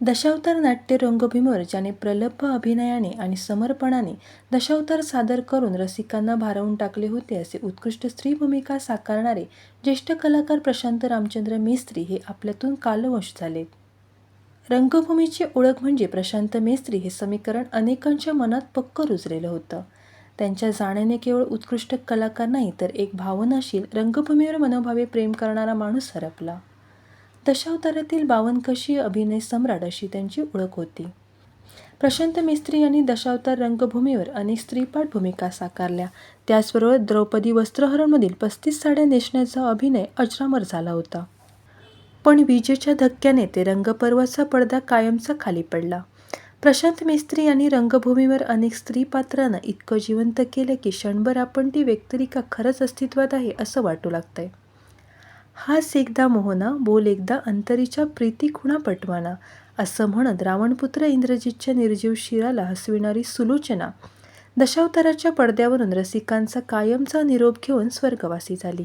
दशावतार नाट्य रंगभूमीवर ज्याने प्रलब्ध अभिनयाने आणि समर्पणाने दशावतार सादर करून रसिकांना भारावून टाकले होते असे उत्कृष्ट स्त्री भूमिका साकारणारे ज्येष्ठ कलाकार प्रशांत रामचंद्र मेस्त्री हे आपल्यातून कालवश झाले. रंगभूमीची ओळख म्हणजे प्रशांत मेस्त्री हे समीकरण अनेकांच्या मनात पक्क रुजलेलं होतं. त्यांच्या जाण्याने केवळ उत्कृष्ट कलाकार नाही तर एक भावनाशील रंगभूमीवर मनोभावे प्रेम करणारा माणूस हरपला. दशावतारातील बावनकशी अभिनय सम्राट अशी त्यांची ओळख होती. प्रशांत मिस्त्री यांनी दशावतार रंगभूमीवर अनेक स्त्रीपाठ भूमिका साकारल्या. त्याचबरोबर द्रौपदी वस्त्रहरणमधील पस्तीस साड्या नेसण्याचा अभिनय अजरामर झाला होता. पण विजेच्या धक्क्याने ते रंगपर्वाचा पडदा कायमचा खाली पडला. प्रशांत मिस्त्री यांनी रंगभूमीवर अनेक स्त्री पात्रांना इतकं जिवंत केलं की क्षणभर आपण ती व्यक्तिरिका खरंच अस्तित्वात आहे असं वाटू लागतंय. हास एकदा मोहना बोल एकदा अंतरीच्या प्रीती खुणा पटवाना असं म्हणत रावणपुत्र इंद्रजितच्या निर्जीव शिराला हसविणारी सुलोचना दशावताराच्या पडद्यावरून रसिकांचा कायमचा निरोप घेऊन स्वर्गवासी झाली.